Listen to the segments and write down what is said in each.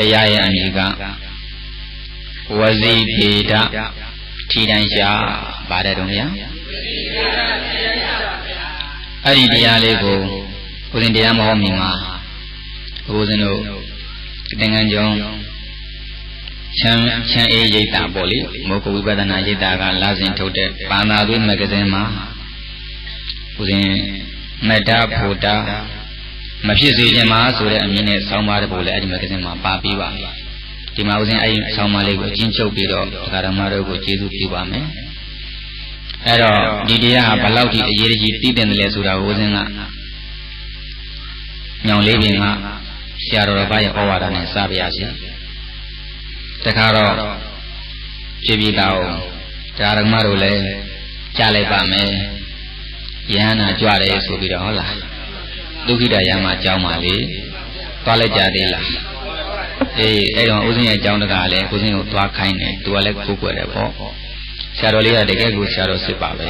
တရားရဲ့အမည်ကဝစီထေဒထီတန်ရှာပါတယ်တော့ဗျာအဲ့ဒီတရားလေးကိုဦးဇင်တရားမဟောမြင်မှာဦးဇင်တို့တင်ငန်းကြောင့်ချမ်းချမ်းအေးရိတ်တာပေါ့လေမောကဝိပဿနာရိတ်တာကလာစဉ်ထုတ်တဲ့ပါဏာသွေးမဂ္ဂဇင်းမှာဦးဇင်မတ္တဖို့တာ မဖြစ်စေခြင်းမှာဆိုတဲ့အမည်နဲ့ဆောင်းပါတဲ့ပုံလည်းအဲ့ဒီမဂ္ဂဇင်းမှာပါပြီးပါဒီမှာဦးဇင်အဲ့ဒီဆောင်းပါလေးကိုအချင်းချုပ်ပြီးတော့တရားဓမ္မတို့ကိုကျေးဇူးပြုပါမယ်အဲ့တော့ဒီတရားဟာဘလောက်ထိအရေးကြီးသိတဲ့လဲဆိုတာကိုဦးဇင်ကညောင်လေးပြင်ကဆရာတော်ဘာရဲ့ဩဝါဒနဲ့စပါရစေတခါတော့ပြပြတာအောင်တရားဓမ္မတို့လည်းကြားလိုက်ပါမယ်ယဟနာကြွတယ်ဆိုပြီးတော့ဟုတ်လား ဒုက္ခိတယမှာကြောင်းပါလေသွားလိုက်ကြသေးလားအေးအဲ့တော့ဦးဇင်းရဲ့ကြောင်းတကားလည်းဦးဇင်းကိုသွားခိုင်းတယ်သူကလည်းကိုးကွယ်တယ်ပေါ့ဆရာတော်လေးကတကယ်ကိုဆရာတော်စစ်ပါပဲ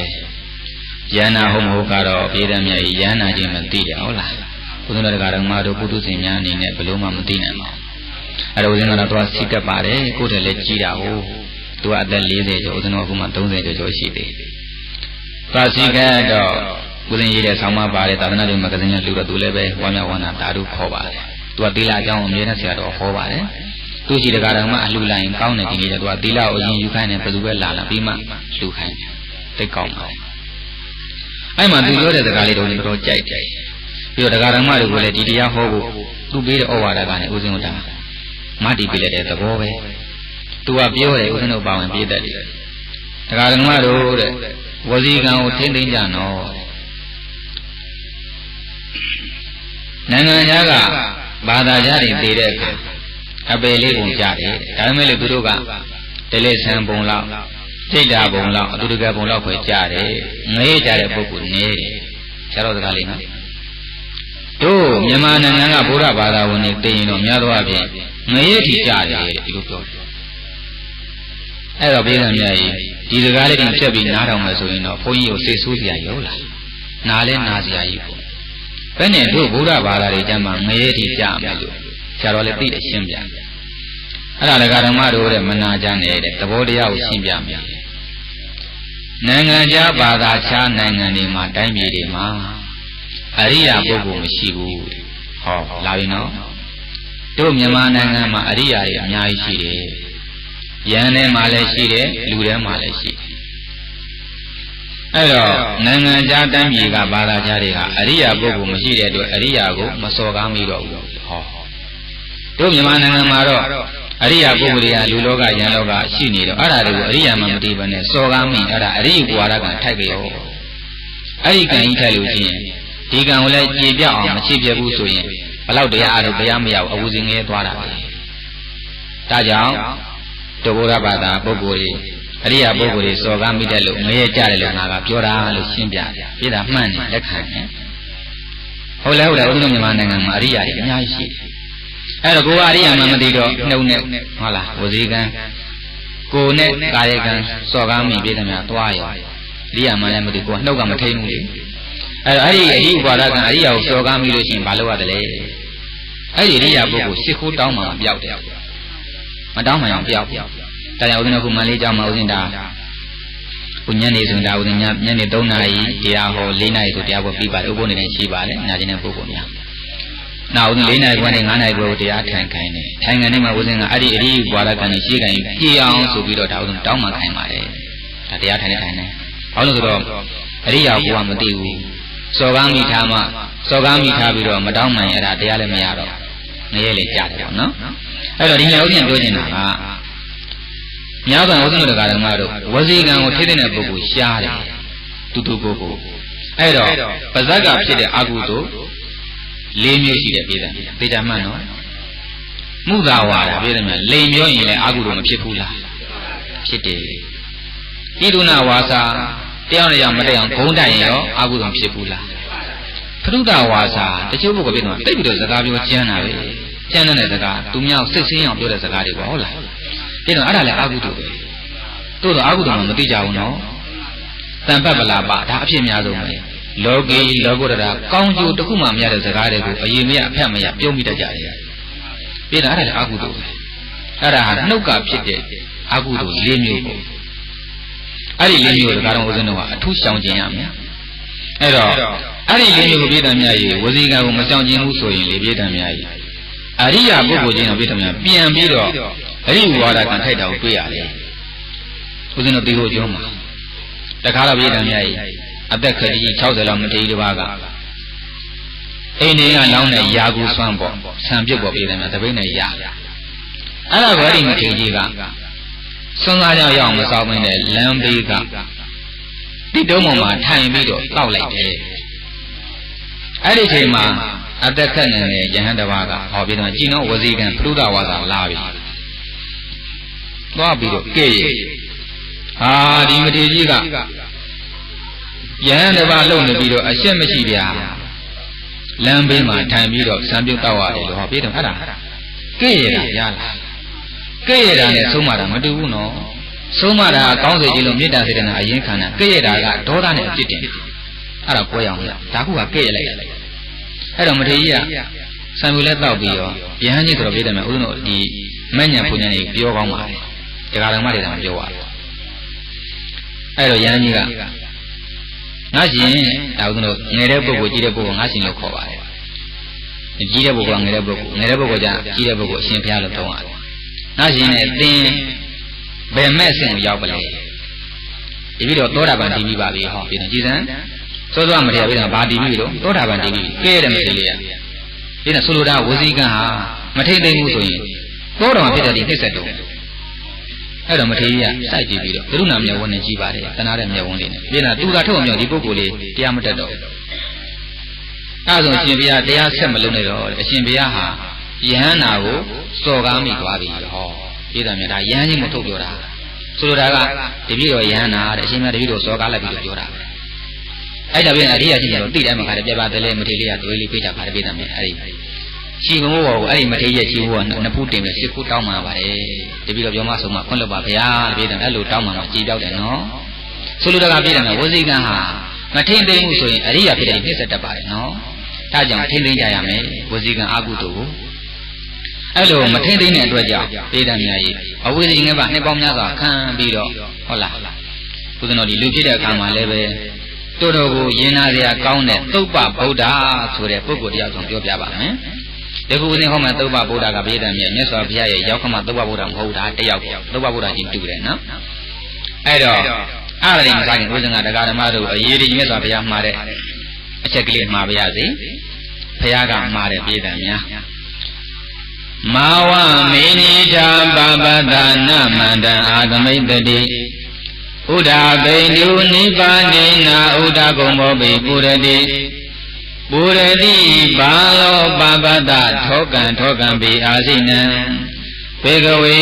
ယဟနာဟုတ်မဟုတ်ကတော့ပြေးတယ်မြတ်ကြီးယဟနာချင်းမသိတယ်ဟုတ်လားဦးဇင်းတော်တကားတော်မှာတို့ပုထုဇဉ်များအနေနဲ့ဘယ်လို့မှမသိနိုင်ပါဘူးအဲ့တော့ဦးဇင်းကတော့သူကစိတ်ကပ်ပါတယ်ကိုယ်တည်းလည်းကြီးတာဟုတ်သူကအသက်40ကျော်ဦးဇင်းတော်ကမှ30ကျော်ကျော်ရှိသေးတယ်သာစိကပ်တော့ ဦးဇင်းရေးတဲ့ဆောင်းမပါတယ်သာသနာ့ရေးမဂ္ဂဇင်းနဲ့လူတော့သူလည်းပဲဝမ်းမြောက်ဝမ်းသာတာတို့ခေါ်ပါတယ်သူကသီလအကြောင်းအမြဲတမ်းဆရာတော်ဟောပါတယ်သူရှိတကားတော်မှအလှလိုက်ကောင်းတယ်ဒီနေ့ကျသူကသီလကိုအရင်ယူခိုင်းတယ်ဘယ်သူပဲလာလာပြီးမှလှူခိုင်းတယ်သိကောင်းပါတယ်အဲ့မှာသူပြောတဲ့စကားလေးတော့တော်တော်ကြိုက်တယ်ပြီးတော့တရားဓမ္မတွေကိုလည်းဒီတရားဟောဖို့သူပေးတဲ့ဩဝါဒကလည်းဦးဇင်းတို့ဒါမတည်ပြလိုက်တဲ့သဘောပဲသူကပြောတယ်ဦးဇင်းတို့ပါဝင်ပြည့်တတ်တယ်တရားဓမ္မတို့တဲ့ဝစီကံကိုထိမ့်သိမ့်ကြနော် နိုင်ငံခြားကဘာသာကြားတွေတည်တဲ့အခါအပယ်လေးပုံကြတယ်ဒါပေမဲ့လေသူတို့ကတလေဆံပုံလောက်စိတ်ဓာပုံလောက်အတူတကယ်ပုံလောက်ပဲကြတယ်ငရေကြတဲ့ပုဂ္ဂိုလ်နေတယ်ဆရာတော်စကားလေးနော်တို့မြန်မာနိုင်ငံကဗုဒ္ဓဘာသာဝင်တွေတည်ရင်တော့များသောအားဖြင့်ငရေထိကြတယ်ဒီလိုပြောတယ်အဲ့တော့ပြည်သူများကြီးဒီစကားလေးတွေဖြတ်ပြီးနားထောင်မယ်ဆိုရင်တော့ဘုန်းကြီးကိုစိတ်ဆိုးစရာရောလားနားလဲနားစရာကြီးပေါ့ ဘယ်နဲ့တို့ဗုဒ္ဓဘာသာတွေကျမ်းမှာငရေထိကြမယ်လို့ဆရာတော်လည်းသိတယ်ရှင်းပြအဲ့ဒါလည်းဓမ္မတို့တဲ့မနာကြနဲ့တဲ့သဘောတရားကိုရှင်းပြမယ်နိုင်ငံခြားဘာသာခြားနိုင်ငံတွေမှာတိုင်းပြည်တွေမှာအရိယာပုဂ္ဂိုလ်မရှိဘူးဟောလာပြီနော်တို့မြန်မာနိုင်ငံမှာအရိယာတွေအများကြီးရှိတယ်ယန္ထဲမှာလည်းရှိတယ်လူထဲမှာလည်းရှိတယ် အဲ့တော့နိုင်ငံခြားတိုင်းပြည်ကဘာသာခြားတွေဟာအရိယာပုဂ္ဂိုလ်မရှိတဲ့အတွက်အရိယာကိုမစော်ကားမိတော့ဘူးဟောတို့မြန်မာနိုင်ငံမှာတော့အရိယာပုဂ္ဂိုလ်တွေကလူလောကယံလောကရှိနေတော့အဲ့ဒါတွေကိုအရိယာမှမသိဘဲနဲ့စော်ကားမိအဲ့ဒါအရိယဘဝရကထိုက်ကြရောအဲ့ဒီကံကြီးထိုက်လို့ရှိရင်ဒီကံကိုလည်းကြည်ပြအောင်မချစ်ပြဘူးဆိုရင်ဘလောက်တရားအားထုတ်တရားမရဘူးအဝူစင်ငယ်သွားတာပဲဒါကြောင့်ဒုဗုဒ္ဓဘာသာပုဂ္ဂိုလ်တွေ အရိယာပုဂ္ဂိုလ်တွေစော်ကားမိတယ်လို့ငရဲကြတယ်လို့ငါကပြောတာလို့ရှင်းပြတယ်ပြတာမှန်တယ်လက်ခံတယ်ဟုတ်လဲဟုတ်တယ်ဥဒ္ဓမြန်မာနိုင်ငံမှာအရိယာတွေအများကြီးရှိတယ်အဲ့တော့ကိုကအရိယာမှမသိတော့နှုတ်နဲ့ဟုတ်လားဝစီကံကိုနဲ့ကာယကံစော်ကားမိပြည်တယ်များသွားရောအရိယာမှလည်းမသိကိုကနှုတ်ကမထိန်ဘူးလေအဲ့တော့အဲ့ဒီအရိဥပါဒကံအရိယာကိုစော်ကားမိလို့ရှိရင်ဘာလုပ်ရတယ်လဲအဲ့ဒီအရိယာပုဂ္ဂိုလ်စစ်ခိုးတောင်းမှမပြောက်တယ်မတောင်းမှအောင်ပြောက်ပြောက် ဒါကြောင့်ဦးဇင်းကမန္လေးကျောင်းမှာဦးဇင်းဒါကိုညနေဆိုရင်ဒါဦးဇင်းညညနေ3နာရီတရားဟော4နာရီဆိုတရားဟောပြီးပါတယ်ဥပုပ်နေနေရှိပါတယ်ညာကျင်တဲ့ပုဂ္ဂိုလ်များနောက်ဦးဇင်း4နာရီခွဲနဲ့9နာရီခွဲကိုတရားထိုင်ခိုင်းတယ်ထိုင်ခိုင်းနေမှာဦးဇင်းကအဲ့ဒီအရိဘွာရကံကြီးရှေ့ကံကြီးပြေအောင်ဆိုပြီးတော့ဒါဦးဇင်းတောင်းမှခိုင်းပါတယ်ဒါတရားထိုင်နေထိုင်နေဘာလို့ဆိုတော့အရိယာဘုရားမသိဘူးစော်ကားမိထားမှစော်ကားမိထားပြီးတော့မတောင်းမှန်အဲ့ဒါတရားလည်းမရတော့ငရဲလေကြားတယ်ပေါ့နော်အဲ့တော့ဒီနေ့ဦးဇင်းပြောချင်တာက များစွာဥဒ္ဒနာဓမ္မတို့ဝစီကံကိုထိတဲ့ပုဂ္ဂိုလ်ရှားတယ်တူတူကိုကိုအဲ့တော့ပါဇက်ကဖြစ်တဲ့အကုသိုလ်၄မျိုးရှိတယ်ပြည်တယ်သေချာမှန်နော်မှုသာဝါဒပြည်တယ်များလိန်ပြောရင်လည်းအကုသိုလ်မဖြစ်ဘူးလားဖြစ်တယ်ဣဒုနာဝါစာတယောက်နဲ့ယောက်မတည့်အောင်ဂုံးတိုင်ရောအကုသိုလ်ဖြစ်ဘူးလားဖရုဒဝါစာတချို့ပုဂ္ဂိုလ်ပြည်တော့တိတ်ပြီးတော့စကားပြောကျမ်းတာပဲကျမ်းတဲ့စကားသူများစိတ်ဆင်းအောင်ပြောတဲ့စကားတွေပေါ့ဟုတ်လား အဲ့တော့အဲ့ဒါလည်းအာဟုတုပဲတို့တော့အာဟုတုမှမသိကြဘူးနော်တန်ပတ်ပလာပါဒါအဖြစ်များဆုံးပဲလောကီလောကုတ္တရာကောင်းကျိုးတစ်ခုမှမရတဲ့စကားတွေကိုအရင်မရအဖက်မရပြုံးမိတတ်ကြတယ်ပြီးတော့အဲ့ဒါလည်းအကုသိုလ်ပဲအဲ့ဒါဟာနှုတ်ကဖြစ်တဲ့အကုသိုလ်၄မျိုးပေါ့အဲ့ဒီ၄မျိုးကိုဒါကတော့ဦးဇင်းတို့ကအထူးရှောင်ကျင်ရမယ်အဲ့တော့အဲ့ဒီ၄မျိုးကိုပြည်တော်များကြီးဝစီကံကိုမရှောင်ကျင်ဘူးဆိုရင်လေပြည်တော်များကြီးအရိယာပုဂ္ဂိုလ်ချင်းတော်ပြည်တော်များပြန်ပြီးတော့ အရိဝါဒကံထိုက်တာကိုတွေ့ရတယ်ဦးဇင်းတို့ဒီလိုကျုံးမှာတခါတော့ပြည်တော်များကြီးအသက်ခရီး60လောက်မတည်တပါးကအိန္ဒိယလောင်းတဲ့ယာကူဆွမ်းပေါ့ဆံပြုတ်ပေါ်ပြည်တယ်များတပိတ်နဲ့ယာအဲ့ဒါကိုအဲ့ဒီမထေရကြီးကစွန်းစားကြောင်ရောက်မစောင်းမင်းနဲ့လမ်းဘေးကတိတုံးပေါ်မှာထိုင်ပြီးတော့တောက်လိုက်တယ်အဲ့ဒီချိန်မှာအသက်ခက်နေတဲ့ယဟန်တစ်ပါးကဟောပြီးတော့ကြည်နောဝစီကံပရုဒဝါစာလာပြီ သွားပြီးတော့ကဲ့ရဲ့ဟာဒီမထေရကြီးကယဟန်တစ်ပါးလုံနေပြီးတော့အရှက်မရှိဗျာလမ်းဘေးမှာထိုင်ပြီးတော့စံပြုတ်တောက်ရတယ်လို့ဟောပြီးတော့အဲ့ဒါကဲ့ရဲ့တာရလားကဲ့ရဲ့တာနဲ့ဆုံးမတာမတူဘူးနော်ဆုံးမတာကောင်းစေခြင်းလို့မေတ္တာစေတနာအရင်ခံတာကဲ့ရဲ့တာကဒေါသနဲ့အပြစ်တင်အဲ့ဒါကွဲအောင်ရဒါခုကကဲ့ရဲ့လိုက်အဲ့တော့မထေကြီးကဆံပြုတ်လက်တောက်ပြီးတော့ယဟန်ကြီးဆိုတော့ပြတယ်မယ်ဦးဇင်းတို့ဒီမညံဘုညာကြီးပြောကောင်းပါတ ယ်တရားတော်မတွေကမပြောပါဘူးအဲ့တော့ယဟန်ကြီးကငါရှင်ဒါဦးဇင်းတို့ငယ်တဲ့ပုဂ္ဂိုလ်ကြီးတဲ့ပုဂ္ဂိုလ်ငါရှင်လို့ခေါ်ပါတယ်ကြီးတဲ့ပုဂ္ဂိုလ်ကငယ်တဲ့ပုဂ္ဂိုလ်ငယ်တဲ့ပုဂ္ဂိုလ်ကကြီးတဲ့ပုဂ္ဂိုလ်အရှင်ဘုရားလို့သုံးရတယ်။နောက်ရှင်နဲ့သင်ဘယ်မဲ့ဆင့်ကိုရောက်ပလဲ။ဒီပြီးတော့သောတာပန်တည်ပြီးပါပြီဟောပြီးတော့ကြည်စံသောသောမတရားပြီးတော့ဘာတည်ပြီးတော့သောတာပန်တည်ပြီးကဲရတယ်မသိလေးရ။ဒီနဲ့ဆိုလိုတာဝစီကံဟာမထိမ့်သိမ့်ဘူးဆိုရင်သောတော်ဖြစ်တဲ့ဒီနှိစ္စတုံ အဲ့တော့မထေကြီးကစိုက်ကြည့်ပြီးတော့ကရုဏာမျက်ဝန်းနဲ့ကြည်ပါတယ်တနာတဲ့မျက်ဝန်းလေးနဲ့ပြီးတော့သူကထုတ်အောင်မြောက်ဒီပုဂ္ဂိုလ်လေးတရားမတက်တော့အဲဆိုရှင်ဘုရားတရားဆက်မလုံးနဲ့တော့အရှင်ဘုရားဟာယဟန္တာကိုစော်ကားမိသွားပြီဟောပြည်တော်မြတ်ဒါယဟန်ကြီးမထုတ်ပြောတာဆိုလိုတာကတပည့်တော်ယဟန္တာတဲ့အရှင်မြတ်တပည့်တော်စော်ကားလိုက်ပြီးတော့ပြောတာအဲ့ဒါပြင်အရိယာရှင်တော်သိတယ်မှာခါတယ်ပြပါတလဲမထေလေးကသွေးလေးပေးတာခါတယ်ပြည်တော်မြတ်အဲ့ဒီ ရှိမမိုးဘောကိုအဲ့ဒီမထေရဲ့ရှိဖို့ကနှစ်ဖူးတင်ပြီးစစ်ဖူးတောင်းမှာပါတယ်တပည့်တော်ပြောမှဆုံးမခွင့်လွတ်ပါဗျာပြည်တော်အဲ့လိုတောင်းမှာမှကြည်ပြောက်တယ်နော်ဆိုလိုတာကပြည်တော်မြတ်ဝစီကံဟာမထိမ့်သိမ့်မှုဆိုရင်အရိယာဖြစ်တဲ့ပြည့်စက်တတ်ပါတယ်နော်ဒါကြောင့်ထိမ့်သိမ့်ကြရမယ်ဝစီကံအာကုတုကိုအဲ့လိုမထိမ့်သိမ့်တဲ့အတွက်ကြောင့်ဒေသမြတ်ကြီးအဝိဇ္ဇိငယ်ပါနှစ်ပေါင်းများစွာခံပြီးတော့ဟုတ်လားဘုဇနောဒီလူဖြစ်တဲ့အခါမှာလည်းပဲတို့တော်ကိုယဉ်နာစရာကောင်းတဲ့သုပ္ပဗုဒ္ဓဆိုတဲ့ပုဂ္ဂိုလ်တရားဆောင်ပြောပြပါမယ် ဒီခုဦးဇင်းဟောမှာသုပ္ပဗုဒ္ဓကဘေးတံမြတ်မြတ်စွာဘုရားရဲ့ရောက်ခမသုပ္ပဗုဒ္ဓမဟုတ်တာတယောက်သုပ္ပဗုဒ္ဓချင်းတူတယ်နော်အဲ့တော့အဲ့ဒါလေးမစားခင်ဦးဇင်းကတရားဓမ္မတို့အရေးကြီးမြတ်စွာဘုရားမှာတဲ့အချက်ကလေးမှာပါရစေဘုရားကမှာတဲ့ပြေးတယ်များမာဝမေနိထာပပတနာမန္တအာသမိတတိဥဒာဘိန္ဒုနိဗ္ဗာနေနာဥဒကုံဘောပိပုရတိ ပုရတိဘာလောပပတထောကံထောကံပိအာစိနံဘေကဝေ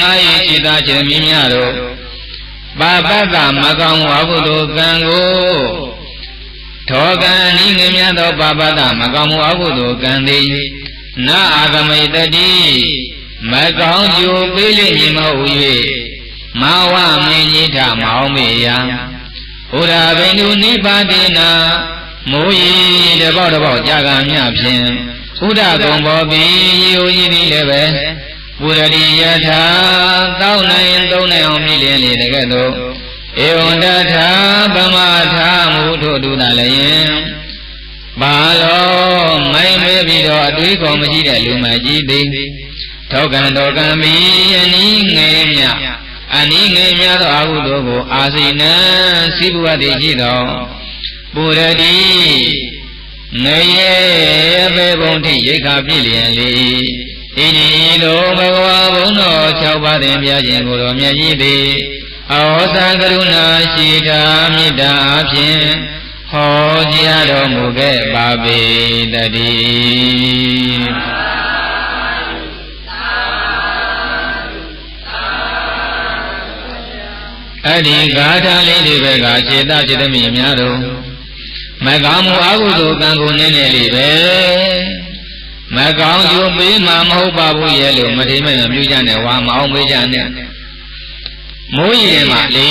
ငါ၏จิตာจิตမိများတို့ပပတမကောင်းဝါဟုသောကံကိုထောကံဤငမြတ်သောပပတမကောင်းမှုအဟုသောကံသည်နာအာဂမိတတိမကောင်းကျိုးပေးလိမ့်မည်မဟုတ်၍မာဝမင်းကြီးထမအောင်မေယံဘုရားဘိန္ဒုနိဗ္ဗာတိနာ မိုးရီတပေါက်တပေါက်ကြာကံမြဖြင့်ဘုဒ္ဓဂုံဘောပိယောဤသည်လည်းပဲပုရတိယထာတောင်းနိုင်သုံးနိုင်အောင်မြည်လျင်လေတကဲ့သို့ဧဝံတထာပမထာမုထို့တူသာလည်းယင်ဘာလို့မိုင်းမဲပြီးတော့အတွေးခေါ်မရှိတဲ့လူမကြီးသည်ထောကံတော်ကံမီအနည်းငယ်မြအနည်းငယ်များသောအဟုသောကိုအာစိနံစိဘဝတိရှိသော ပုရတိငရေဘေဘုံထိရိခာပြည့်လျင်လေဣတိလိုဘဂဝါဘုံတော်၆ပါးတင်ပြခြင်းကိုတော်မြတ်ကြီးသည်အောသံကရုဏာရှိတာမေတ္တာအဖြင့်ဟောကြားတော်မူခဲ့ပါပေတည်းအဲ့ဒီဂါထာလေးတွေပဲကခြေတခြေသမီးများတို့ မကောင်းမှုအကုသိုလ်ကံကိုနည်းနည်းလေးပဲမကောင်းကျိုးပေးမှမဟုတ်ပါဘူးရဲ့လို့မထိမဲ့မမြူးကြနဲ့ဝါမအောင်မေးကြနဲ့မိုးရင်မှာလေ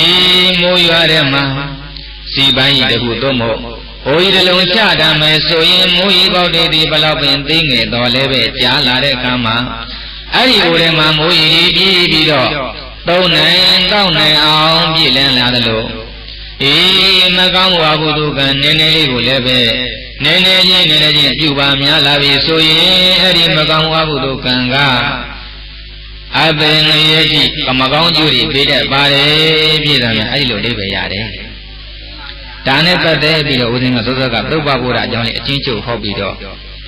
မိုးရွာတဲ့မှာစီပိုင်းကြီးတခုသို့မဟုတ်ဘိုးကြီးတလုံးချတမ်းမယ်ဆိုရင်မိုးကြီးပေါက်တဲ့ဒီဘလောက်ပင်သိငယ်တော်လည်းပဲကြားလာတဲ့အခါမှာအဲ့ဒီကိုယ်ထဲမှာမိုးကြီးပြေးပြီးတော့သုံးနိုင်တောက်နိုင်အောင်ပြည့်လန်းလာသလို အေးမကောင်းဝါဟုတုကနည်းနည်းလေးကိုလည်းပဲနည်းနည်းချင်းနည်းနည်းချင်းပြုပါများလာပြီဆိုရင်အဲ့ဒီမကောင်းဝါဟုတုကံကအပင်ငရဲ့ကြည့်ကမကောင်းကျိုးတွေပေးတတ်ပါတယ်ပြည်တော်များအဲ့ဒီလိုအိဗယ်ရတယ်ဒါနဲ့ပတ်သက်ပြီးတော့ဦးဇင်းကသောသောကသုဘဘုရားအကြောင်းလေးအချင်းချုပ်ဟောပြီးတော့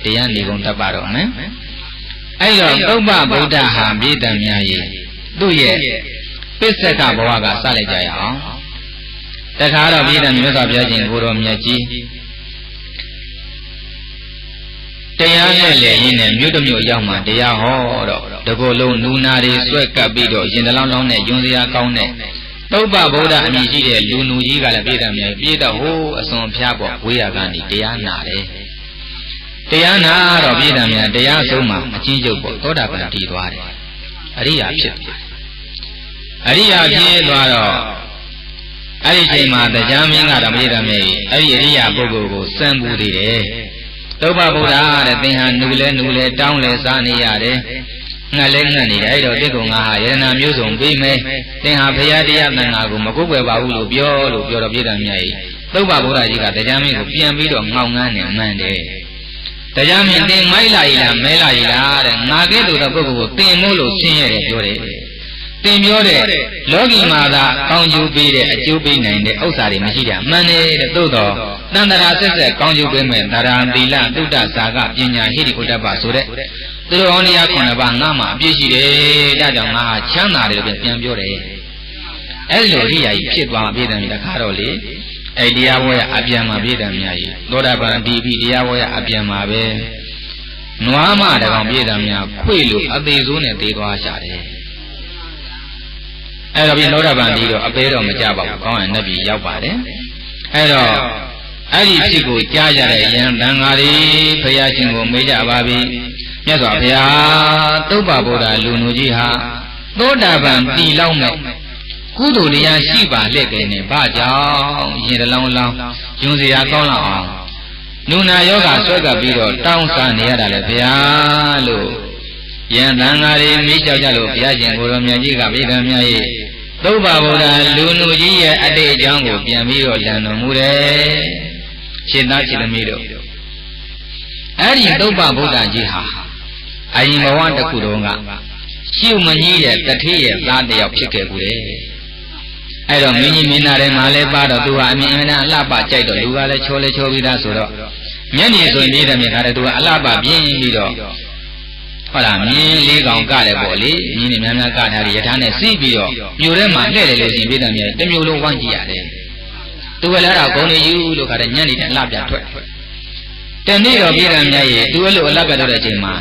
တရားနေကုန်တတ်ပါတော့မယ်အဲ့တော့သုဘဗုဒ္ဓဟာပြည်တော်များရဲ့သူ့ရဲ့ပစ္စကဘဝကစလိုက်ကြရအောင် တခါတော့ပြည်တော်မျိုးတော်ပြောခြင်းကိုတော်မြတ်ကြီးတရားနဲ့လည်းရင်းနဲ့မြို့တစ်မြို့ရောက်မှတရားဟောတော့တကောလုံးနူနာတွေဆွဲကပ်ပြီးတော့ရင်တလောင်းလောင်းနဲ့ယွန်စရာကောင်းတဲ့သုဘဗုဒ္ဓအမည်ရှိတဲ့လူနူကြီးကလည်းပြည်တယ်မြေပြည်တော့ဟိုးအစွန်ဖျားပေါ်ဝေးရကနေတရားနာတယ်တရားနာတော့ပြည်တယ်မြေတရားဆုံးမှာအချင်းချုပ်ပေါ်သောတာပန်တည်သွားတယ်အရိယာဖြစ်တယ်အရိယာဖြစ်သွားတော့ အဲ့ဒီချိန်မှာတရားမင်းကတော့ပြည်တယ်မြေအဲ့ဒီအရိယာပုဂ္ဂိုလ်ကိုစံပူသေးတယ်သုဘဗုဒ္ဓတဲ့သင်ဟာနူလဲနူလဲတောင်းလဲစားနေရတယ်ငတ်လဲငတ်နေတယ်အဲ့တော့တိကုံငါဟာယရနာမျိုးစုံပြီးမယ်သင်ဟာဘုရားတရားတန်ခါကိုမကုတ်ွယ်ပါဘူးလို့ပြောလို့ပြောတော့ပြည်တော်မြတ်ကြီးသုဘဗုဒ္ဓကြီးကတရားမင်းကိုပြန်ပြီးတော့ငေါငန်းနေမှန်တယ်တရားမင်းတင်မိုက်လာ ਈ လားမဲလာ ਈ လားတဲ့ငါကဲ့သို့သောပုဂ္ဂိုလ်ကိုတင်မို့လို့ဆင်းရဲတယ်ပြောတယ် တင်ပြောတဲ့လောကီမှာသာကောင်းကျိုးပေးတဲ့အကျိုးပေးနိုင်တဲ့ဥစ္စာတွေမရှိတာမှန်တယ်တဲ့သို့တော့တန်တရာဆက်ဆက်ကောင်းကျိုးပေးမဲ့တရာသီလသုဒ္ဓဇာကပညာဟိရိဥဒ္ဓပဆိုတဲ့သူတော်အောင်တရားခုနှစ်ပါးငါမှအပြည့်ရှိတယ်ဒါကြောင့်ငါဟာချမ်းသာတယ်လို့ပြန်ပြောတယ်အဲ့လိုရိယာကြီးဖြစ်သွားပြည့်တယ်တခါတော့လေအဲ့တရားဝဲအပြန်မှာပြည့်တယ်များကြီးသောတာပန်ဒီပြီတရားဝဲအပြန်မှာပဲနွားမတကောင်ပြည့်တယ်များခွေလို့အသေးစိုးနဲ့သေးသွားရှာတယ် အဲ့တော့ပြင်သောတာပန်ဒီတော့အပေတော့မကြပါဘူးကောင်းရင်နတ်ပြည်ရောက်ပါတယ်အဲ့တော့အဲ့ဒီဖြစ်ကိုကြားကြတဲ့ယံတန်ဃာတွေဘုရားရှင်ကိုမေးကြပါပြီမြတ်စွာဘုရားသုဘဗုဒ္ဓလူနူကြီးဟာသောတာပန်တည်လောက်မဲ့ကုသိုလ်တရားရှိပါလက်ကလေးနဲ့ဘာကြောင့်ရင်တလောင်းလောင်းယွန်စရာကောင်းလောက်အောင်နုနာယောဂဆွဲကပ်ပြီးတော့တောင်းစားနေရတာလေဘုရားလို့ယံတန်ဃာတွေမိကြောက်ကြလို့ဘုရားရှင်ကိုရောမြတ်ကြီးကပြိဓာမြတ်ရဲ့ သုဘဗုဒ္ဓလူနူကြီးရဲ့အတိတ်အကြောင်းကိုပြန်ပြီးတော့လံတော်မူတယ်ရှင်သားရှင်သမီးတို့အဲ့ဒီသုဘဗုဒ္ဓကြီးဟာအရင်ဘဝတစ်ခုတုန်းကရှုမကြီးတဲ့တထေးရဲ့သားတယောက်ဖြစ်ခဲ့ဘူးလေအဲ့တော့မင်းကြီးမင်းသားတွေမှာလည်းပါတော့သူဟာအမြင်အမှန်အလှပကြိုက်တော့လူကလည်းချောလဲချောပြီးသားဆိုတော့ညနေဆိုရင်နေတဲ့မြေခါတဲ့သူကအလှပပြင်းပြီးတော့ ဟုတ်လားမြင်းလေးကောင်ကလည်းပေါ့လေမြင်းနေများများကထားပြီးရထားနဲ့စီးပြီးတော့မြို့ထဲမှာလှည့်တယ်လို့ရှင်ပြည်တယ်မြေတမျိုးလုံးဝမ်းကြည့်ရတယ်သူကလည်းအဲ့ဒါဂုံနေယူလို့ခါတဲ့ညနေတည်းအလှပြထွက်တနေ့တော့ပြည်တယ်မြေရဲ့သူအဲ့လိုအလှပြတော့တဲ့အချိန်မှာ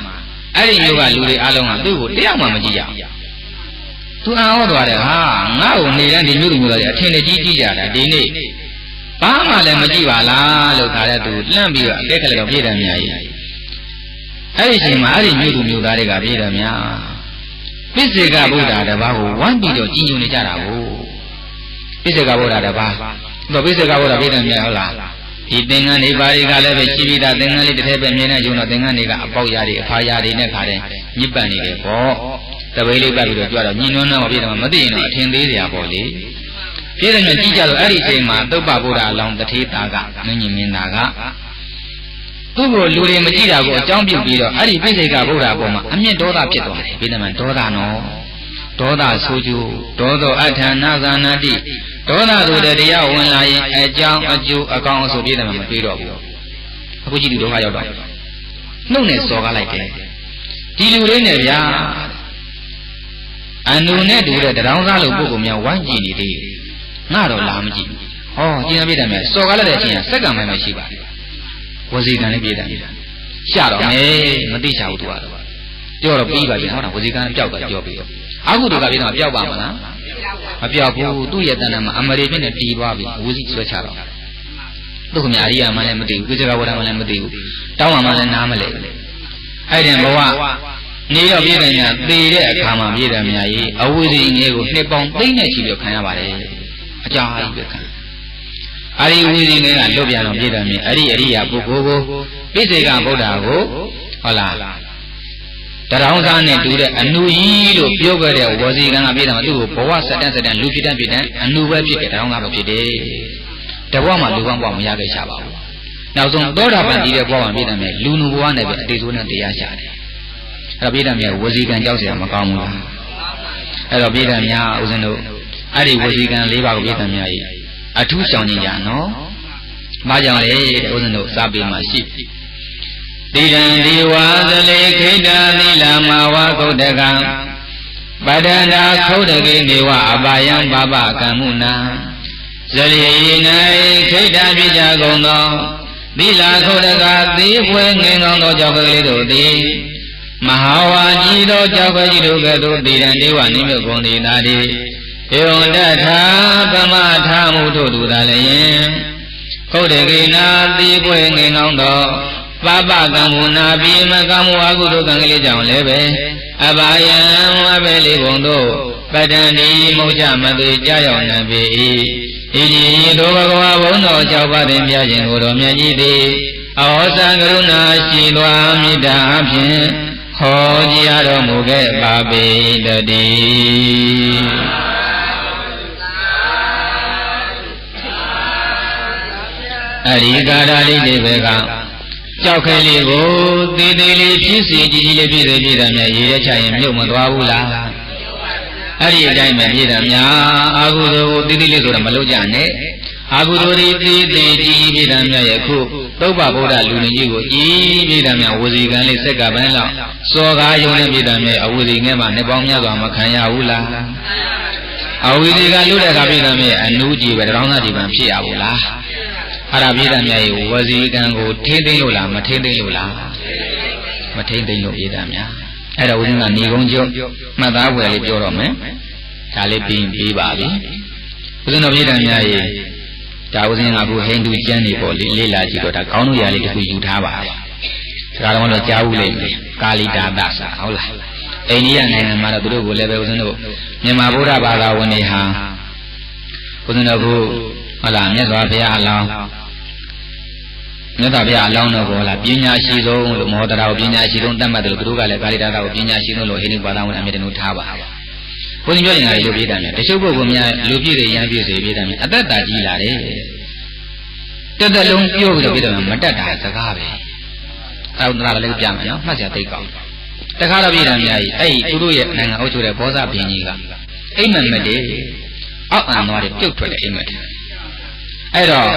အဲ့ဒီမျိုးကလူတွေအားလုံးကသူ့ကိုတယောက်မှမကြည့်ရဘူးသူအံ့ဩသွားတယ်ဟာငါ့ကိုနေတဲ့ဒီမျိုးလူမျိုးတွေအထင်တကြီးကြည့်ကြတာဒီနေ့ဘာမှလည်းမကြည့်ပါလားလို့ခါတဲ့သူလှန့်ပြီးတော့အကဲခက်တော့ပြည့်တယ်များကြီး အဲ့ဒီချိန်မှာအဲ့ဒီမျိုးသူမျိုးသားတွေကပြည့်တယ်များပိစေကဗုဒ္ဓတပါးကိုဝမ်းပြီးတော့ကြည်ညိုနေကြတာကိုပိစေကဗုဒ္ဓတပါးတော့ပိစေကဗုဒ္ဓပြည့်တယ်များဟုတ်လားဒီသင်္ကန်းတွေဘာတွေကလည်းပဲရှိပြီးသားသင်္ကန်းလေးတစ်ထည့်ပဲမြင်နေကြုံတော့သင်္ကန်းတွေကအပေါက်ရာတွေအဖာရာတွေနဲ့ခါတဲ့ညစ်ပတ်နေတယ်ပေါ့တပိတ်လေးပတ်ပြီးတော့ကြွတော့ညီနွမ်းတော့ပြည့်တယ်မသိရင်တော့အထင်သေးစရာပေါ့လေပြည့်တယ်မြင်ကြည့်ကြတော့အဲ့ဒီအချိန်မှာသုပ္ပဗုဒ္ဓအလောင်းတထေးသားကမင်းကြီးမင်းသားက သူ့ကိုလူတွေမကြည့်တာကိုအကြောင်းပြုပြီးတော့အဲ့ဒီပိစိကဗုဒ္ဓအပေါ်မှာအမျက်ဒေါသဖြစ်သွားတယ်ပြည့်တယ်မှာဒေါသနော်ဒေါသဆိုးကျိုးဒေါသောအထာနာဇာနာတိဒေါသဆိုတဲ့တရားဝင်လာရင်အကြောင်းအကျိုးအကောင်းအဆိုးပြည့်တယ်မှာမတွေးတော့ဘူးအခုကြည့်သူဒုက္ခရောက်တော့နှုတ်နဲ့စော်ကားလိုက်တယ်ဒီလူလေးနဲ့ဗျာအနုနဲ့တူတဲ့တောင်စားလို့ပုဂ္ဂိုလ်များဝိုင်းကြည့်နေသေးငါတော့လာမကြည့်ဘူးဟောကျင်းပြတယ်မယ်စော်ကားလိုက်တဲ့အချိန်ကစက္ကန့်မှမရှိပါဘူး ဝစီကံလေးပြည့်တယ်ရှာတော့မယ်မသိချဘူးသူကတော့ပြောတော့ပြီးပါပြီဟောတာဝစီကံပျောက်သွားကြောပြီးတော့အခုတို့ကပြတော့ပျောက်ပါမလားမပျောက်ဘူးသူ့ရဲ့တဏ္ဍာမှာအမရေပြင်းနဲ့တီးသွားပြီဝစီဆွဲချတော့သူ့ခမအရိယာမှလည်းမသိဘူးကိစ္စကဝဒမှလည်းမသိဘူးတောင်းမှလည်းနားမလဲအဲ့ဒီဘဝနေတော့ပြည့်တယ်များသေတဲ့အခါမှာပြည့်တယ်များကြီးအဝိဇ္ဇိငယ်ကိုနှစ်ပေါင်းသိမ့်နဲ့ချီပြီးခံရပါတယ်အကြာကြီးပဲခံ အာရိဝိဇိငယ်ကလွတ်ပြန်တော့ပြည့်တယ်မြင်အဲ့ဒီအရိယာပုဂ္ဂိုလ်ကိုပိစိကဗုဒ္ဓကိုဟုတ်လားတရောင်းစားနဲ့တူတဲ့အနုကြီးလို့ပြောခဲ့တဲ့ဝစီကံကပြည့်တယ်မှာသူ့ကိုဘဝစတန်စတန်လူဖြစ်တဲ့ဖြစ်တဲ့အနုပဲဖြစ်တယ်တရောင်းစားပဲဖြစ်တယ်တဘဝမှာလူကောင်းဘဝမရခဲ့ချပါဘူးနောက်ဆုံးသောတာပန်ကြီးတဲ့ဘဝမှာပြည့်တယ်မြင်လူနုဘဝနဲ့ပဲအတေဆိုးနဲ့တရားရှာတယ်အဲ့တော့ပြည့်တယ်မြင်ဝစီကံကြောက်เสียမကောင်းဘူးလားအဲ့တော့ပြည့်တယ်များဦးဇင်းတို့အဲ့ဒီဝစီကံ၄ပါးကိုပြည့်တယ်များကြီး အထူးဆောင်ကြရနော်။ဘာကြောင့်လဲဦးဇင်းတို့စာပေမှာရှိတိရံဒီဝါသလေခိတသီလမဝကုတ်တကံပဒန္တာခုတ်တကေနေဝအပါယံပပကံမှုနာဇရိ၌ခိတပြကြကုန်သောသီလခုတ်တကသီပွဲငင်ကောင်းသောကြောက်ကလေးတို့သည်မဟာဝါကြီးသောကြောက်ကကြီးတို့ကဲ့သို့တိရံဒေဝနိမြုပ်ကုန်သည်သာတိ ဧဝံတထာပမထာမှုတို့သူသာလည်းယင်ခုတ်တကေနာသီပွဲငင်ကောင်းသောပပကံမူနာပိမကံမူအကုသိုလ်ကံကလေးကြောင့်လည်းပဲအဘာယံအဘယ်လေးဘုံတို့ပတ္တန်ဒီမုတ်ချမသွေကြောက်ရောက်နေပြီဣတိဒုဘဂဝါဘုံတော်၆ပါးတွင်ပြခြင်းကိုတော်မြတ်ကြီးသည်အဟောစံကရုဏာရှိသွားမေတ္တာအဖြင့်ဟောကြားတော်မူခဲ့ပါပေတည်း အရိကာရလေးတွေပဲကကြောက်ခဲလေးကိုသေးသေးလေးဖြစ်စီကြီးကြီးလေးဖြစ်စေဖြစ်တယ်မြတ်ရေရချရင်မြုပ်မသွားဘူးလားအဲ့ဒီအတိုင်းပဲဖြစ်တယ်များအာဟုသောကိုသေးသေးလေးဆိုတော့မလုပ်ကြနဲ့အာဟုသောဒီသေးသေးကြီးကြီးဖြစ်တယ်မြတ်ရဲ့ခုသုဗ္ဗဗုဒ္ဓလူနေကြီးကိုကြီးဖြစ်တယ်မြတ်ဝစီကံလေးစက်ကပန်းလောက်စောကားယုံနေဖြစ်တယ်မြတ်အဝစီငဲမှာနှစ်ပေါင်းများစွာမခံရဘူးလားအဝီဒီကလူတဲ့အခါပြည့်တယ်မြတ်အနူးကြီးပဲတောင်းသားဒီပံဖြစ်ရဘူးလား အရာပြေးတယ်မြတ်ရေဝစီကံကိုထိမ့်သိမ့်လို့လားမထိမ့်သိမ့်လို့လားမထိမ့်သိမ့်လို့ပြေးတယ်မြတ်အဲ့တော့ဦးဇင်းကနေကုန်းကျုပ်မှတ်သားွယ်လေးပြောတော့မယ်ဒါလေးပြီးပြီးပါပြီဦးဇင်းတော်ပြေးတယ်မြတ်ရေဒါဦးဇင်းကအခုဟိန္ဒူကျမ်းနေပေါ့လေလေးလာကြည့်တော့ဒါကောင်းလို့ရလေးတစ်ခုယူထားပါဒါကတော့တော့ကြားဘူးလိမ့်မယ်ကာလီတာသစာဟုတ်လားအိန္ဒိယနိုင်ငံမှာတော့သူတို့ကိုလည်းပဲဦးဇင်းတို့မြန်မာဗုဒ္ဓဘာသာဝင်တွေဟာဦးဇင်းတို့ကဟုတ်လားမြတ်စွာဘုရားအလောင်း မြတ်စွာဘုရားအလောင်းတော်ကိုလားပညာရှိဆုံးလို့မောတရာကိုပညာရှိဆုံးတတ်မှတ်တယ်လို့သူတို့ကလည်းကာလိတာတာကိုပညာရှိဆုံးလို့ဟိန္ဒူဘာသာဝင်အမြဲတမ်းထားပါဘုန်းကြီးပြောနေတာလူပြည့်တယ်မြတ်တချို့ပုဂ္ဂိုလ်များလူပြည့်တွေရမ်းပြည့်စေပြည့်တယ်မြတ်အသက်တာကြီးလာတယ်တက်တက်လုံးပြောပြီးတော့ပြည့်တယ်မတက်တာစကားပဲအဲဒါလည်းပြမယ်နော်မှတ်စရာသိကောင်းတခါတော့ပြည့်တယ်မြတ်ကြီးအဲ့သူတို့ရဲ့နိုင်ငံအုပ်ချုပ်တဲ့ဘောဇဘင်းကြီးကအိမ်မက်မက်တယ်အောက်အံသွားတယ်ပြုတ်ထွက်တယ်အိမ်မက်အဲ့တော့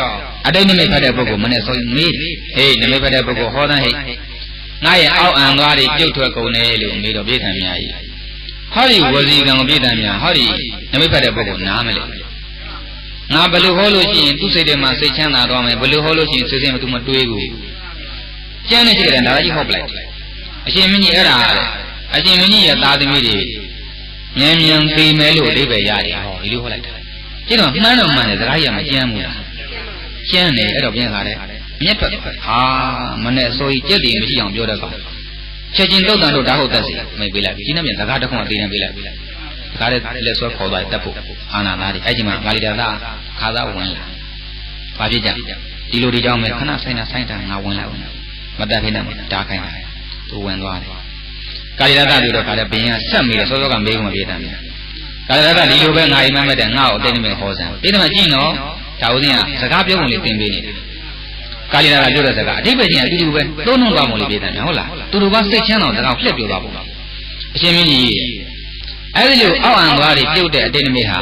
အတိတ်နိမိတ်ဖတ်တဲ့ပုဂ္ဂိုလ်မနဲ့ဆိုမေးဟေးနိမိတ်ဖတ်တဲ့ပုဂ္ဂိုလ်ဟောတဲ့ဟဲ့ငါရဲ့အောက်အံသွားတွေပြုတ်ထွက်ကုန်တယ်လို့မေးတော့ပြေးထံများကြီးဟောဒီဝစီကံကိုပြေးထံများဟောဒီနိမိတ်ဖတ်တဲ့ပုဂ္ဂိုလ်နားမလဲငါဘယ်လိုဟောလို့ရှိရင်သူ့စိတ်ထဲမှာစိတ်ချမ်းသာသွားမယ်ဘယ်လိုဟောလို့ရှိရင်စိတ်ထဲမှာသူမတွေးဘူးကျမ်းနဲ့ရှိတဲ့ဒါကြီးဟောပလိုက်အရှင်မင်းကြီးအဲ့ဒါအရှင်မင်းကြီးရဲ့သားသမီးတွေမြန်မြန်သိမယ်လို့အဓိပ္ပာယ်ရတယ်ဟောဒီလိုဟောလိုက်တာကျတော့မှန်းတော့မှန်တယ်စကားကြီးကမကြမ်းဘူးလား ကျမ်းတယ်အဲ့တော့ပြန်ခါတယ်မြက်ထွက်ဟာမနဲ့ဆိုကြီးကြက်တည်မရှိအောင်ပြောတဲ့ကောင်ချက်ချင်းတုတ်တန်တို့ဓာတ်ဟုတ်သက်စီမိတ်ပေးလိုက်ဒီနေ့မြန်စကားတစ်ခုမှသိနေပေးလိုက်တခါတည်းလက်ဆွဲခေါ်သွားတက်ဖို့အာနာသားတွေအဲ့ဒီမှာဂါလီတာသာခါသားဝင်လာဘာဖြစ်ကြဒီလိုဒီကြောင့်ပဲခဏဆိုင်တာဆိုင်တာငါဝင်လာဝင်မတက်ဖိနေတားခိုင်းတာသူဝင်သွားတယ်ကာလီရတတို့တော့ခါတဲ့ဘင်းကဆက်မိတယ်စောစောကမေးကုန်မပြေးတယ်ကာလီရတဒီလိုပဲငါအိမ်မက်မဲ့တဲ့ငါ့ကိုအတိတ်နဲ့ဟောစမ်းဒီမှာကြည့်နော် ဒါဦးဇင်းကစကားပြောပုံလေးသင်ပေးနေတယ်ကာလီနာကပြောတဲ့စကားအတိပ္ပယ်ချင်းအတူတူပဲသုံးနှုံသွားပုံလေးပြေးတယ်ဟုတ်လားတူတူကစိတ်ချမ်းသာစကားဖြတ်ပြောသွားပုံအရှင်မင်းကြီးအဲ့ဒီလိုအောက်အံသွားတွေပြုတ်တဲ့အတိတ်နမိတ်ဟာ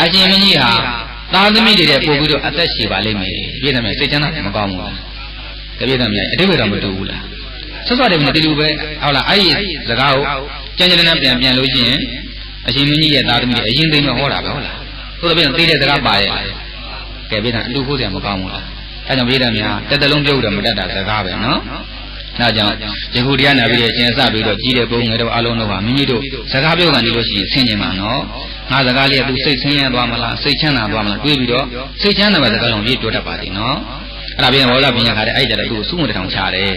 အရှင်မင်းကြီးဟာသားသမီးတွေတဲ့ပို့ပြီးတော့အသက်ရှည်ပါလိမ့်မယ်ပြေးတယ်မယ်စိတ်ချမ်းသာတယ်မကောင်းဘူးလားတပြေးတယ်မယ်အတိပ္ပယ်တော့မတူဘူးလားဆွတ်ဆွတ်တယ်မတူဘူးပဲဟုတ်လားအဲ့ဒီစကားကိုကြံကြံနဲ့ပြန်ပြန်လို့ရှိရင်အရှင်မင်းကြီးရဲ့သားသမီးတွေအရင်သိမဟောတာပဲဟုတ်လားသို့တော်ပြန်သိတဲ့စကားပါရဲ့ ကဲပြေးတာအတူဖို့စရာမကောင်းဘူးလားအဲကြောင့်ပြေးတယ်များတက်တလုံးပြုတ်တယ်မတက်တာစကားပဲနော်ဒါကြောင့်ယခုတရားနာပြီးတဲ့ရှင်စပြီးတော့ကြီးတဲ့ပုံငယ်တို့အလုံးတို့ဟာမိမိတို့စကားပြောကန်နေလို့ရှိရင်ဆင်းကျင်မှာနော်ငါစကားလေးကသူစိတ်ဆင်းရဲသွားမလားစိတ်ချမ်းသာသွားမလားတွေးပြီးတော့စိတ်ချမ်းသာတဲ့စကားလုံးရေးပြောတတ်ပါသေးနော်အဲ့ဒါပြင်ဝေါ်လာပညာခါတဲ့အဲ့ကြတဲ့သူ့ကိုစုငွေတောင်ချတယ်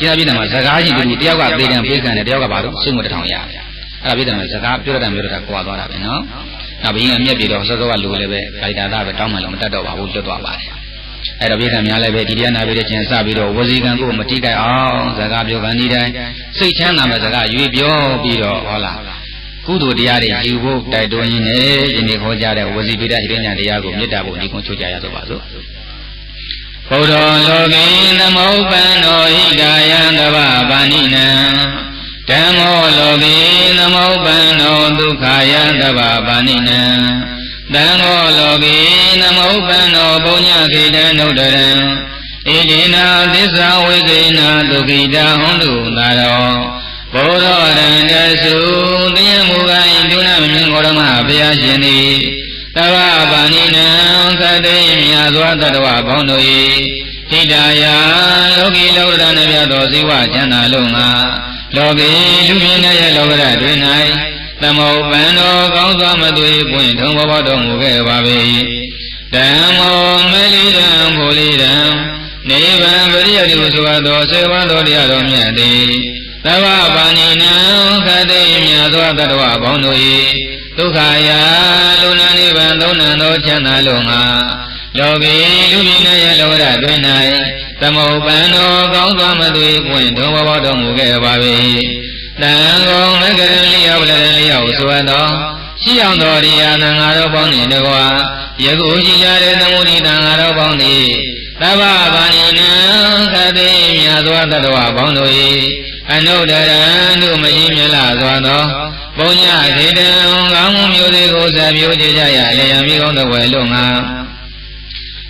ကျင်းပြတဲ့မှာစကားချင်းတူတယောက်ကသေတံပေးခံတယ်တယောက်ကဘာလို့စုငွေတောင်ရတယ်အဲ့ဒါပြတဲ့မှာစကားပြောတတ်မျိုးတတ်ကွာသွားတာပဲနော် နောက်ဘီရင်အမျက်ပြေတော့စောစောကလူလည်းပဲဗိုက်တာသားပဲတောင်းမှလည်းမတတ်တော့ပါဘူးလွတ်သွားပါတယ်အဲ့တော့ပြိဿများလည်းပဲဒီတရားနာပြီးတဲ့ချင်းစပြီးတော့ဝစီကံကိုမတိကြိုက်အောင်စကားပြောကန်ဒီတိုင်းစိတ်ချမ်းသာမဲ့စကားရွေပြောပြီးတော့ဟောလားကုသိုလ်တရားတွေယူဖို့တိုက်တွန်းရင်းနဲ့ယနေ့ခေါ်ကြတဲ့ဝစီပိဒဟိရညတရားကိုမေတ္တာဖို့ဒီကုန်းချိုးကြရသောပါစို့ဘုဒ္ဓလောကိသမုပ္ပန္နောဟိတာယံတဗ္ဗဗာဏိနံ ဓမ္မောလောကိသမုပ္ပန္နောဒုက္ခယံတဗ္ဗဗာဏိနံတံဃောလောကိသမုပ္ပန္နောပုညခေတံနုဒရံဣတိနာသစ္စာဝိကိနာဒုက္ခိတာဟွန်တုသာရောဘုရောရံတသုတရားမူကားဣဒုနာမမြင်ဂေါရမဘုရားရှင်သည်တဗ္ဗဗာဏိနံကတိမြာသောတတဝဘောင်းတို့၏ဣဒာယလောကီလောကရဏမြတ်သောဇိဝချမ်းသာလုံးငါ လောကီလူမြင်တဲ့လောကရတွင်၌သမုပ္ပန္နောကောင်းစွာမသွေပွင့်ထုံဘောတော်မူခဲ့ပါ၏ဓမ္မောမလိတံဘူလိတံနိဗ္ဗာန်ပရိယတိဟုဆိုသောစေဝသောတရားတော်မြတ်သည်သဗ္ဗပါဏိနံခတိမြတ်သောတတဝဘောင်းတို့၏ဒုက္ခယာလူနာနိဗ္ဗာန်သုံးနံသောချမ်းသာလုံးငါ လောကီလူမြင်ရဲ့လောကတွင်၌သမုပ္ပန္နောကောင်းစွာမသွေပွင့်ထုံဘောတော်မူခဲ့ပါ၏တံကောမကရလျောက်လည်းလျောက်ဆိုသောရှိအောင်တော်ရိယာသံဃာတော်ပေါင်းနှင့်တကွာယခုရှိကြတဲ့သမုဒိသံဃာတော်ပေါင်းသည်သဗ္ဗဗာဏိနံခတိမြတ်သောတတဝပေါင်းတို့၏အနုဒရံတို့မရှိမြလာစွာသောပုံညခေတံကောင်းမှုမျိုးစေကိုစပြုကြကြရလျံမိကောင်းသောဝယ်လို့ငါ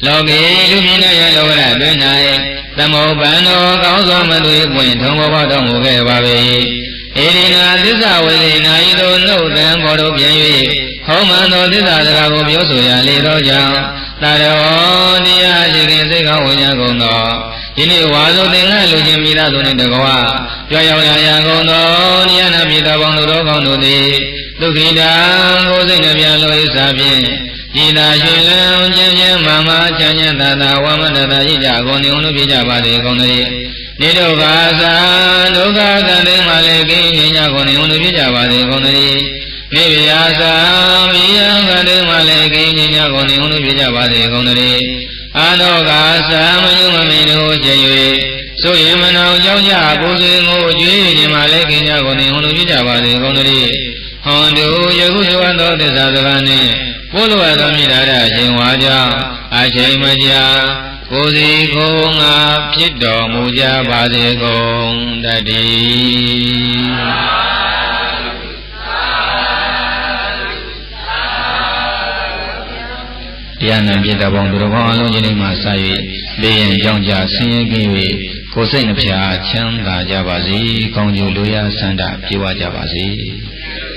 လောကေလူမြင်တဲ့လောကရတွင်၌သမုပ္ပန္နောကောင်းစွာမသွေပွင့်ထုံဘောတော်မူခဲ့ပါ၏ဧရိနာသစ္စာဝေဒနာဤသို့နှုတ်တံဘောတော်ပြန်၍ဟောမှန်သောသစ္စာစကားကိုပြောဆိုရလေသောကြောင့်တာရောတရားရှိခင်စိတ်ကောင်းဝင်ကြကုန်သော ဒီနေ့ဝါဆိုသင်္ကလူချင်းမိသားစုနှင့်တကွာကြွရောက်ရရကုန်သောတရားနာမိသားပေါင်းတို့တော်ကောင်းတို့သည်ဒုက္ခိတာကိုယ်စိတ်နှပြလို၏စာဖြင့်ဤသာရှင်လံကျင်းကျင်းမာမာချမ်းချမ်းသာသာဝမနတရှိကြကုန်နေုံတို့ပြကြပါစေကုန်သတည်းနိဒုက္ခသာဒုက္ခကံတွေမှလည်းကင်းငြိမ်းကြကုန်နေုံတို့ပြကြပါစေကုန်သတည်းနိဗ္ဗာန်သာမိယံကံတွေမှလည်းကင်းငြိမ်းကြကုန်နေုံတို့ပြကြပါစေကုန်သတည်း အာနောကသာမယုမမင်းတို့ကျင်၍ဆိုရင်မနောကြောင့်ကြပူဇေကိုကြွေးခြင်းမှလည်းကင်းကြကုန်နေုံတို့ပြကြပါစေကုန်သတည်းဟွန်တို့ယခုဆိုသောသစ္စာစကားနှင့်ပို့လိုအပ်သောမိသားရရှင်ဝါကြောင့်အချိန်မကြာကိုယ်စီကိုယ်ငါဖြစ်တော်မူကြပါစေကုန်တည်း တရားနာပြတဲ့ပေါင်းသူတော်ကောင်းအလုံးကြီးမှစ၍ဘေးရင်ကြောင့်ကြဆင်းရဲကင်း၍ကိုယ်စိတ်နှဖျားချမ်းသာကြပါစေ။ကောင်းကျိုးလိုရာဆန္ဒပြေဝကြပါစေ။